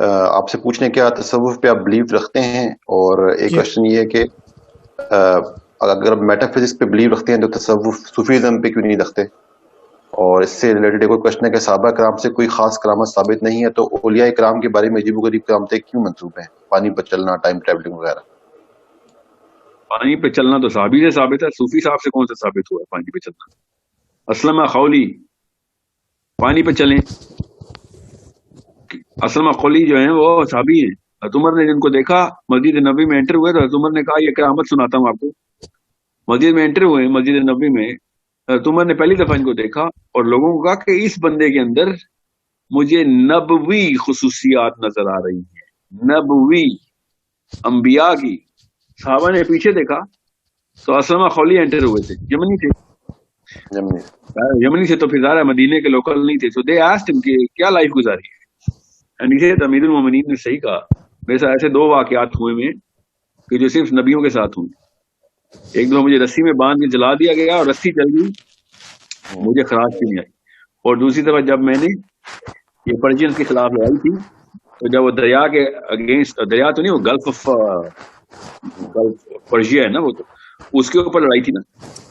आपसे पूछने क्या तसव्वुफ पे आप बिलीव रखते हैं? और एक क्वेश्चन ये है कि अगर आप मेटाफिजिक्स पे बिलीव रखते हैं तो तसव्वुफ सूफीज़म पे क्यों नहीं रखते? और इससे रिलेटेड एक क्वेश्चन है कि साहबा कराम से कोई खास करामत साबित नहीं है तो ओलिया कराम के बारे में अजीब गरीब करामतें क्यों मंसूब हैं? पानी पर चलना टाइम ट्रेवलिंग वगैरह। पानी पे चलना तो साहबी से साबित है। सूफी साहब से कौन सा साबित हुआ है पानी पे चलना? असलम खौली पानी पे चलें। असलम खौली जो है वो साहबी हैं। उमर ने जिनको देखा मस्जिद नबी में एंटर हुए तो उमर ने कहा यह करामत सुनाता हूँ आपको। मस्जिद में एंटर हुए मस्जिद नबी में उमर ने पहली दफ़ा इनको देखा और लोगों को कहा कि इस बंदे के अंदर मुझे नबवी खसूसियात नज़र आ रही है। नबवी अंबिया की। साहबा ने पीछे देखा तो असलमा खौली एंटर हुए थे। यमनी थे। यमनी। से तो फिर मदीने के लोकल नहीं थे। तो दे आस्ट कि क्या लाइफ गुजारी है? नीचे अमीरुल मोमिनीन ने सही कहा। वैसे ऐसे दो वाकयात हुए में कि जो सिर्फ़ नबियों के साथ हुए। एक दो मुझे रस्सी में बाँध के जला दिया गया और रस्सी चल गई। मुझे खराश भी नहीं आई। और दूसरी तरफ़ जब मैंने ये पर्जियंस के खिलाफ लड़ाई थी तो जब वो दरिया के अगेंस्ट दरिया तो नहीं, वो गल्फ ऑफ़ गल्फ पर्जिया है ना वो तो उसके ऊपर लड़ाई थी ना।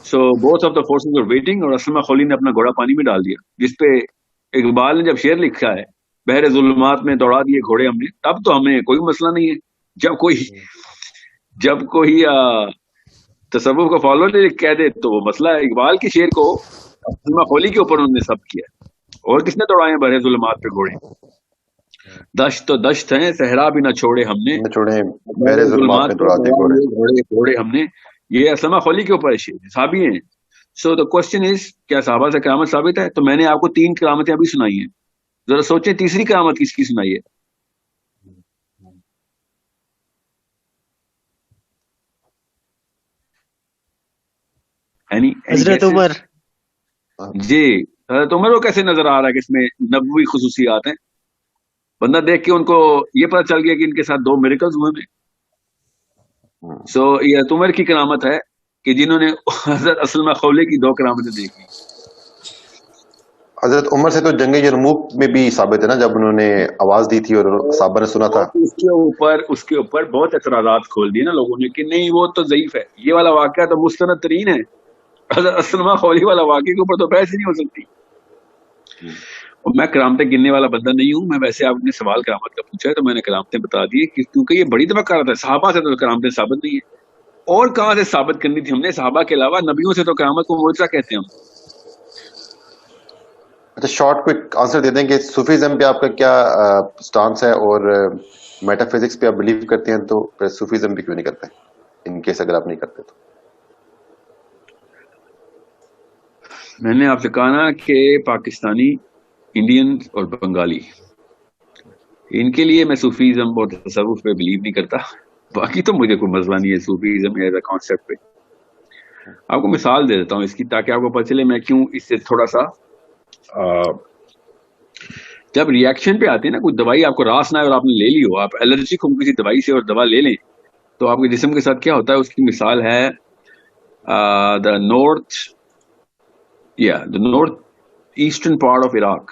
So both of the forces were waiting और असलमा खोली ने अपना घोड़ा पानी में डाल दिया। जिसपे इकबाल ने जब शेर लिखा है बहर जुल्मात में दौड़ा दिए घोड़े हमने तब तो हमें कोई मसला नहीं है। जब कोई जब कोई तस्वुफ को फॉलो नहीं कह दे तो वो मसला है। इकबाल के शेर को खोली के ऊपर उन्होंने सब किया। और किसने दौड़ाए बहर जुल्मात पे घोड़े? दश्त तो दश्त है सहरा भी ना छोड़े हमने। न छोड़े जुल्मात घोड़े। घोड़े घोड़े हमने। ये असलमा खोली के ऊपर साबी हैं। सो द क्वेश्चन इज़ क्या साहबा से करामत साबित है? तो मैंने आपको तीन करामतें अभी सुनाई हैं। जरा सोचें तीसरी करामत किसकी है? हज़रत उमर। जी हज़रत उमर को कैसे नज़र आ रहा है कि इसमें नबवी खसूसियात हैं? बंदा देख के उनको ये पता चल गया कि इनके साथ दो मेरिकल्स हुए हैं। सो हाँ। so, ये तुमर की करामत है कि जिन्होंने हज़रत असल खौले की दो करामतें देखी। हज़रत उमर से तो जंग यरमूक में भी साबित है ना, जब उन्होंने आवाज़ दी थी और साहबा ने सुना था। उसके ऊपर उसके ऊपर बहुत एतराजात खोल दिए ना लोगों ने कि नहीं, वो तो ज़यीफ है। ये वाला वाक्य तो मुस्तनद तरीन है असलमा खौली वाला वाक्य के ऊपर तो बहस ही नहीं हो सकती। और मैं करामतें गिनने वाला बंदा नहीं हूँ, मैं वैसे आपने सवाल करामत का पूछा है तो मैंने करामतें बता दी कि क्योंकि ये बड़ी दफ़ा कराता है साहबा से तो करामतें साबित नहीं है। और कहाँ से साबित करनी थी हमने? साहबा के अलावा नबियों से तो करामत को मोर्चा कहते हैं हम। अच्छा शॉर्ट क्विक आंसर दे दें कि सूफीज्म पे आपका क्या स्टांस है और मेटाफिजिक्स पे आप बिलीव करते हैं तो फिर सूफीज्म भी क्यों नहीं करते? इन केस अगर आप नहीं करते तो। मैंने आपसे कहा ना कि पाकिस्तानी इंडियन और बंगाली। इनके लिए मैं सूफीज़म और तसवुफ पे बिलीव नहीं करता। बाकी तो मुझे कोई मसला नहीं है सूफीज़म एज अ कॉन्सेप्ट पे। आपको मिसाल दे देता हूँ इसकी ताकि आपको पता चले मैं क्यों इससे थोड़ा सा जब रिएक्शन पे आते हैं ना कोई दवाई आपको रास ना है और आपने ले ली हो आप एलर्जिक हो किसी दवाई से और दवा ले लें तो आपके जिसम के साथ क्या होता है उसकी मिसाल है द नॉर्थ या the north Iraq.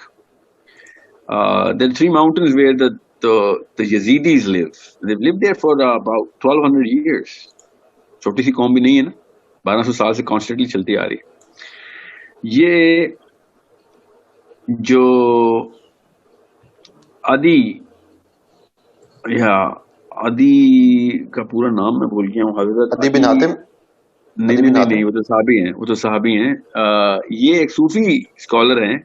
Uh, there are three mountains where the, the, the Yazidis live. For uh, about 1200 years. छोटी सी कौम भी नहीं है ना बारह 1200 साल से कॉन्स्टेंटली चलती आ रही है ये जो आदि या आदि का पूरा नाम मैं भूल गया हूँ हज़रत अदी बिन हातिम। नहीं नहीं नहीं नहीं वो तो साहबी हैं वो तो साहबी हैं। ये एक सूफी स्कॉलर हैं।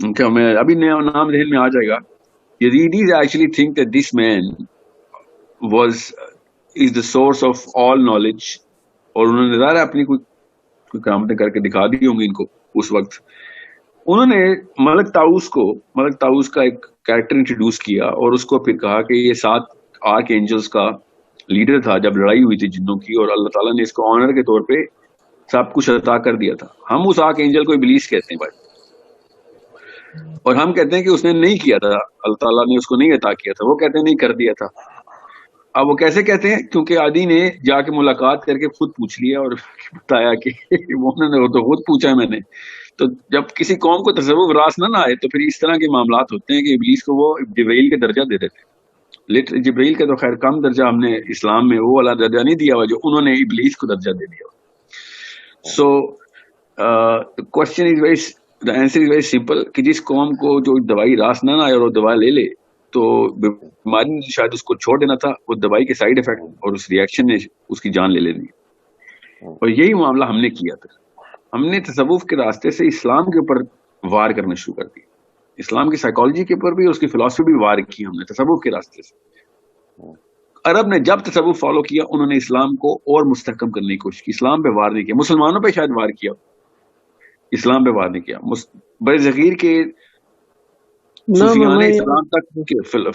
उनका मैं अभी नया नाम जहन में आ जाएगा। Yazidis actually think that this man was is the source of all knowledge और उन्होंने ज़ाहिर अपनी कोई कोई करामतें करके दिखा दी होंगी इनको उस वक्त। उन्होंने मलक ताउस को, मलक ताउस का एक कैरेक्टर इंट्रोड्यूस किया और उसको फिर कहा कि ये सात आर्क एंजल्स का लीडर था जब लड़ाई हुई थी जिन्नों की और अल्लाह ताला ने इसको ऑनर के तौर पे सब कुछ अता कर दिया था। हम उस आर्क एंजल को इबलीस कहते हैं भाई? और हम कहते हैं कि उसने नहीं किया था, अल्लाह ताला ने उसको नहीं अता किया था, वो कहते नहीं कर दिया था। अब वो कैसे कहते हैं? क्योंकि आदि ने जाके मुलाकात करके खुद पूछ लिया और बताया कि उन्होंने वो तो खुद पूछा है मैंने। तो जब किसी कौम को तसव्वुफ रास ना आए तो फिर इस तरह के मामला होते हैं कि इबलीस को वो जबरील के दर्जा दे देते हैं। जबरील का तो खैर कम दर्जा हमने इस्लाम में, वो वाला दर्जा नहीं दिया हुआ जो उन्होंने इबलीस को दर्जा दे दिया so question is very the answer is very simple कि जिस कौम को जो दवाई रास ना आए और वो दवा ले ले तो बीमारी ने शायद उसको छोड़ देना था, वो दवाई के साइड इफ़ेक्ट और उस रिएक्शन ने उसकी जान ले लेनी। और यही मामला हमने किया था। हमने तसवुफ के रास्ते से इस्लाम के ऊपर वार करना शुरू कर दिया। इस्लाम की साइकोलॉजी के ऊपर भी उसकी फिलोसफी भी वार की हमने तसवुफ के रास्ते से। अरब ने जब तसवुफ फॉलो किया, उन्होंने इस्लाम को और मुस्तकम करने की कोशिश की। इस्लाम पे वार नहीं किया। मुसलमानों पे शायद वार किया। इस्लाम पे वार नहीं किया। बर जगीर के सूफियाने इस्लाम तक फिल,